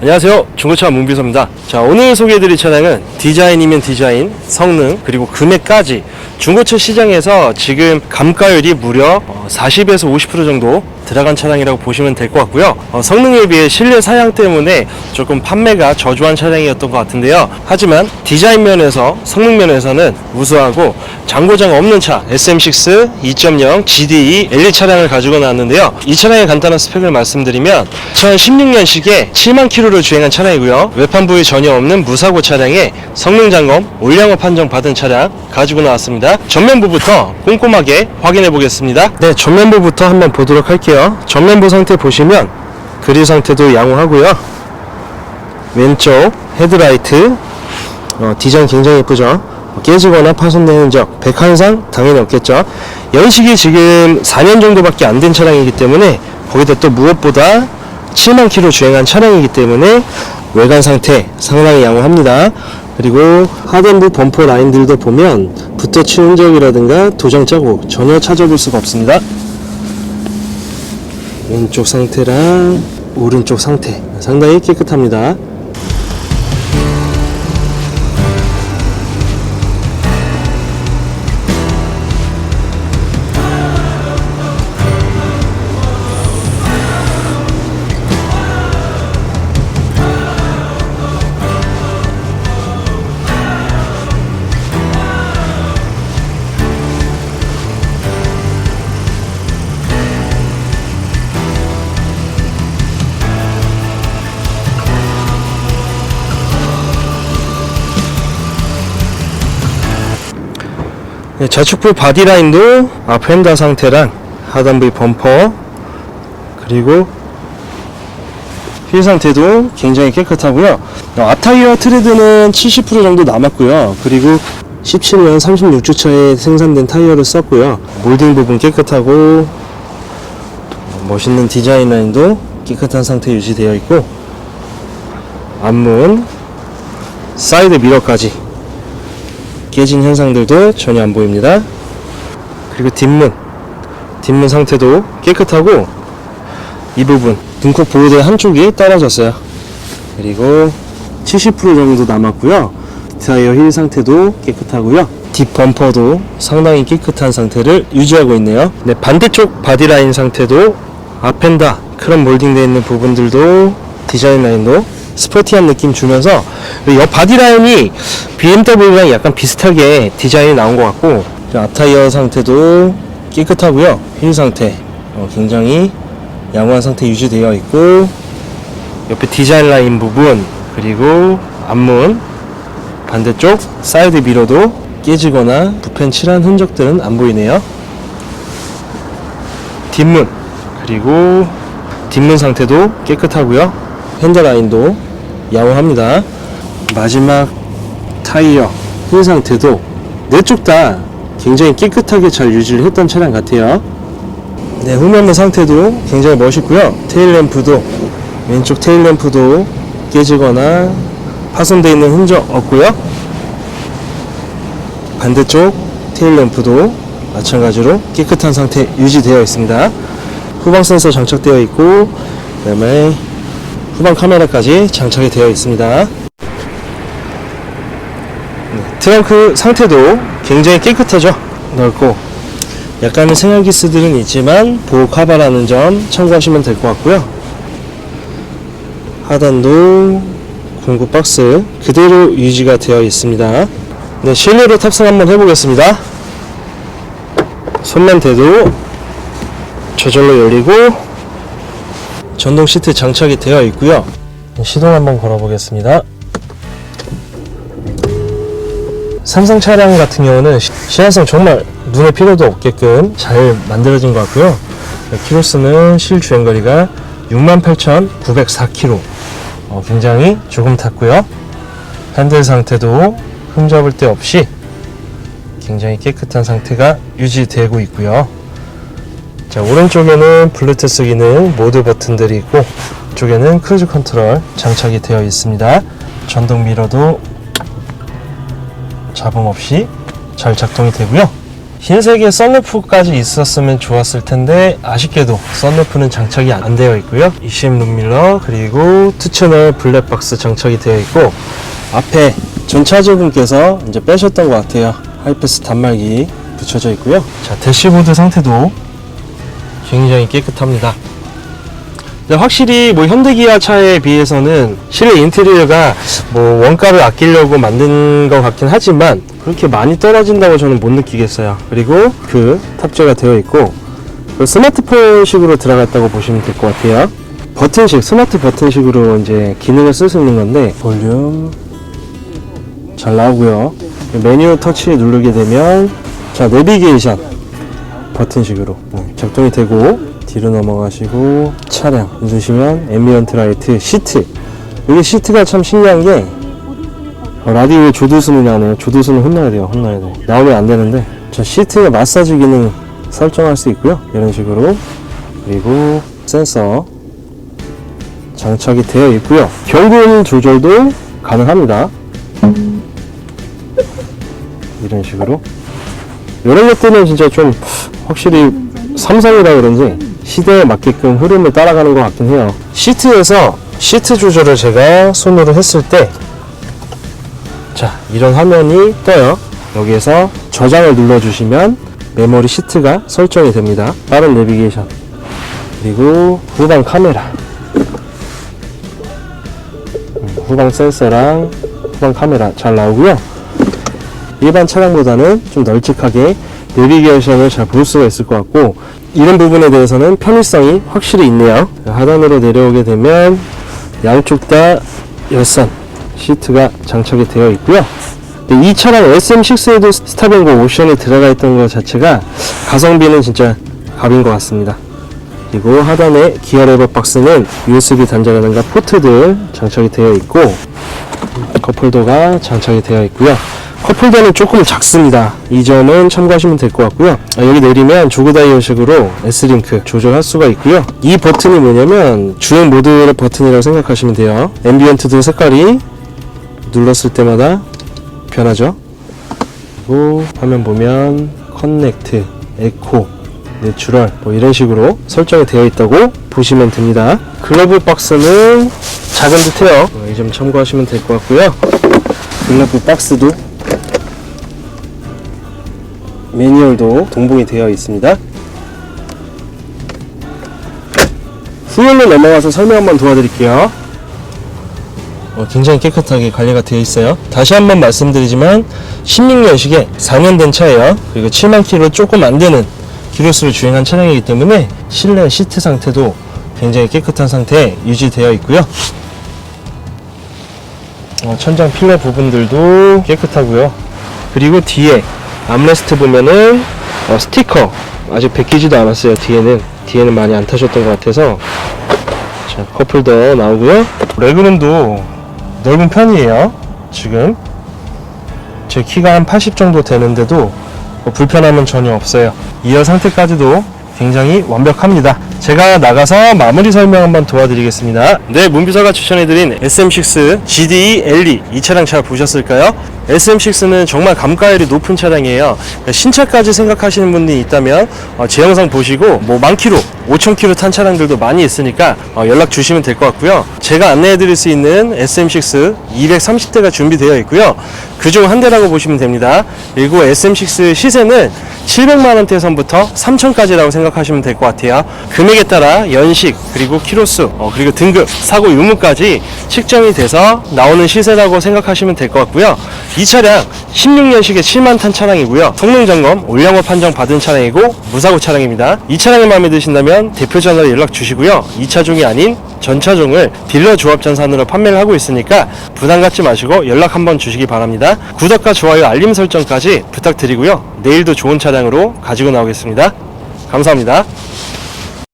안녕하세요. 중고차 문비서입니다. 자 오늘 소개해드릴 차량은 디자인이면 디자인 성능 그리고 금액까지 중고차 시장에서 지금 감가율이 무려 어, 40에서 50% 정도 들어간 차량이라고 보시면 될 것 같고요. 어, 성능에 비해 실내 사양 때문에 조금 판매가 저조한 차량이었던 것 같은데요. 하지만 디자인 면에서 성능 면에서는 우수하고 장고장 없는 차 SM6 2.0 GDE LE 차량을 가지고 나왔는데요. 이 차량의 간단한 스펙을 말씀드리면 2016년식에 7만 킬로를 주행한 차량이고요. 외판 부위 전혀 없는 무사고 차량에 성능 점검 올량업 판정 받은 차량 가지고 나왔습니다. 전면부부터 꼼꼼하게 확인해 보겠습니다. 네 전면부부터 한번 보도록 할게요 전면부 상태 보시면 그릴 상태도 양호하고요. 왼쪽 헤드라이트 어, 디자인 굉장히 예쁘죠? 깨지거나 파손된 흔적 백한상 당연히 없겠죠? 연식이 지금 4년 정도밖에 안 된 차량이기 때문에 거기다 또 무엇보다 7만 킬로 주행한 차량이기 때문에 외관 상태 상당히 양호합니다. 그리고 하단부 범퍼 라인들도 보면 붓터치 흔적이라든가 도장 자국 전혀 찾아볼 수가 없습니다 왼쪽 상태랑 오른쪽 상태 상당히 깨끗합니다 좌측부 바디라인도 앞 휀다 상태랑 하단부 범퍼 그리고 휠 상태도 굉장히 깨끗하고요. 어, 앞타이어 트레드는 70% 정도 남았고요. 그리고 17년 36주차에 생산된 타이어를 썼고요. 몰딩 부분 깨끗하고 어, 멋있는 디자인 라인도 깨끗한 상태 유지되어 있고 앞문 사이드 미러까지 깨진 현상들도 전혀 안 보입니다. 그리고 뒷문, 뒷문 상태도 깨끗하고 이 부분 등콕 보호대 한쪽이 떨어졌어요. 그리고 70% 정도 남았고요. 타이어 힐 상태도 깨끗하고요. 뒷 범퍼도 상당히 깨끗한 상태를 유지하고 있네요. 네, 반대쪽 바디라인 상태도 앞엔다 크롬 몰딩되어 있는 부분들도 디자인 라인도 스포티한 느낌 주면서 옆 바디라인이 BMW랑 약간 비슷하게 디자인이 나온 것 같고 앞타이어 상태도 깨끗하고요. 휠 상태 어, 굉장히 양호한 상태 유지되어 있고 옆에 디자인 라인 부분 그리고 앞문 반대쪽 사이드 미러도 깨지거나 부펜 칠한 흔적들은 안 보이네요. 뒷문 그리고 뒷문 상태도 깨끗하고요. 핸들 라인도 양호합니다. 마지막 타이어 휠 상태도 네 쪽 다 굉장히 깨끗하게 잘 유지를 했던 차량 같아요. 네 후면부 상태도 굉장히 멋있고요. 테일램프도 왼쪽 테일램프도 깨지거나 파손되어 있는 흔적 없고요. 반대쪽 테일램프도 마찬가지로 깨끗한 상태 유지되어 있습니다. 후방 센서 장착되어 있고 그 다음에 후방 카메라까지 장착이 되어 있습니다. 트렁크 상태도 굉장히 깨끗하죠? 넓고. 약간의 생활기스들은 있지만 보호 카바라는 점 참고하시면 될 것 같고요. 하단도 공구 박스 그대로 유지가 되어 있습니다. 네 실내로 탑승 한번 해보겠습니다. 손맨대도 저절로 열리고 전동 시트 장착이 되어 있고요 시동 한번 걸어 보겠습니다 삼성 차량 같은 경우는 시- 시야성 정말 눈에 필요도 없게끔 잘 만들어진 것 같고요. 네, 키로수는 실 주행거리가 68,904km. 어, 굉장히 조금 탔고요. 핸들 상태도 흠잡을 데 없이 굉장히 깨끗한 상태가 유지되고 있고요. 자, 오른쪽에는 블루투스 기능 모드 버튼들이 있고 이쪽에는 크루즈 컨트롤 장착이 되어 있습니다. 전동 미러도 잡음 없이 잘 작동이 되고요. 흰색의 썬루프까지 있었으면 좋았을 텐데 아쉽게도 썬루프는 장착이 안 되어 있고요. ECM 룸밀러 그리고 투채널 블랙박스 장착이 되어 있고 앞에 전차주분께서 이제 빼셨던 것 같아요. 하이패스 단말기 붙여져 있고요. 자 대시보드 상태도 굉장히 깨끗합니다. 확실히 뭐 현대기아 차에 비해서는 실내 인테리어가 뭐 원가를 아끼려고 만든 것 같긴 하지만 그렇게 많이 떨어진다고 저는 못 느끼겠어요. 그리고 그 탑재가 되어 있고 그 스마트폰식으로 들어갔다고 보시면 될 것 같아요. 버튼식 스마트 버튼식으로 이제 기능을 쓸 수 있는 건데 볼륨 잘 나오고요. 메뉴 터치 누르게 되면 자 내비게이션 버튼식으로. 네, 작동이 되고 뒤로 넘어가시고 차량 누르시면 앰비언트 라이트 시트. 이게 시트가 참 신기한 게 어, 라디오에 조두순이 나오네요 조두순은 혼나야 돼요 혼나야 돼. 나오면 안 되는데 저 시트에 마사지 기능 설정할 수 있고요. 이런 식으로. 그리고 센서 장착이 되어 있고요. 경고음 조절도 가능합니다. 이런 식으로. 이런 것들은 진짜 좀 확실히 삼성이라 그런지 시대에 맞게끔 흐름을 따라가는 것 같긴 해요. 시트에서 시트 조절을 제가 손으로 했을 때, 자, 이런 화면이 떠요. 여기에서 저장을 눌러주시면 메모리 시트가 설정이 됩니다. 빠른 내비게이션. 그리고 후방 카메라. 음, 후방 센서랑 후방 카메라 잘 나오고요. 일반 차량보다는 좀 널찍하게 내비게이션을 잘 볼 수가 있을 것 같고 이런 부분에 대해서는 편의성이 확실히 있네요. 하단으로 내려오게 되면 양쪽 다 열선 시트가 장착이 되어 있고요. 근데 이 차량 SM6에도 스타뱅고 옵션이 들어가 있던 것 자체가 가성비는 진짜 갑인 것 같습니다. 그리고 하단에 기어 레버 박스는 USB 단자라든가 포트들 장착이 되어 있고 컵홀더가 장착이 되어 있고요. 컵홀더는 조금 작습니다. 이 점은 참고하시면 될 것 같고요. 아, 여기 내리면 조그 다이얼식으로 S링크 조절할 수가 있고요. 이 버튼이 뭐냐면 주행 모드의 버튼이라고 생각하시면 돼요. 앰비언트들 색깔이 눌렀을 때마다 변하죠. 그리고 화면 보면 커넥트, 에코, 내추럴 뭐 이런 식으로 설정이 되어 있다고 보시면 됩니다. 글러브 박스는 작은 듯해요. 이 점 참고하시면 될 것 같고요. 글러브 박스도 매뉴얼도 동봉이 되어 있습니다. 후열로 넘어가서 설명 한번 도와드릴게요. 어, 굉장히 깨끗하게 관리가 되어 있어요. 다시 한번 말씀드리지만 16년식에 4년 된 차예요. 그리고 7만 킬로 조금 안 되는 키로수를 주행한 차량이기 때문에 실내 시트 상태도 굉장히 깨끗한 상태에 유지되어 있고요. 어, 천장 필러 부분들도 깨끗하고요. 그리고 뒤에 암레스트 보면은 어, 스티커 아직 벗기지도 않았어요. 뒤에는 뒤에는 많이 안 타셨던 것 같아서 자 컵홀더 나오고요. 레그룸도 넓은 편이에요. 지금 제 키가 한 80 정도 되는데도 뭐 불편함은 전혀 없어요. 2열 상태까지도 굉장히 완벽합니다. 제가 나가서 마무리 설명 한번 도와드리겠습니다. 네, 문비서가 추천해드린 SM6 GDE LE 이 차량 잘 보셨을까요? SM6는 정말 감가율이 높은 차량이에요. 신차까지 생각하시는 분이 있다면 어, 제 영상 보시고 뭐 만 킬로, 5천 킬로 탄 차량들도 많이 있으니까 어, 연락 주시면 될 것 같고요. 제가 안내해드릴 수 있는 SM6 230대가 준비되어 있고요. 그중 한 대라고 보시면 됩니다. 그리고 SM6 시세는 700만 원대 선부터 3천까지라고 생각하시면 될 것 같아요. 금액에 따라 연식 그리고 키로수 어, 그리고 등급 사고 유무까지 측정이 돼서 나오는 시세라고 생각하시면 될 것 같고요. 이 차량 16년식의 7만 탄 차량이고요. 성능 점검 올영업 판정 받은 차량이고 무사고 차량입니다. 이 차량이 마음에 드신다면 대표 전화로 연락 주시고요. 이 차종이 아닌 전 차종을 딜러 조합 전산으로 판매를 하고 있으니까 부담 갖지 마시고 연락 한번 주시기 바랍니다. 구독과 좋아요 알림 설정까지 부탁드리고요. 내일도 좋은 차량으로 가지고 나오겠습니다. 감사합니다.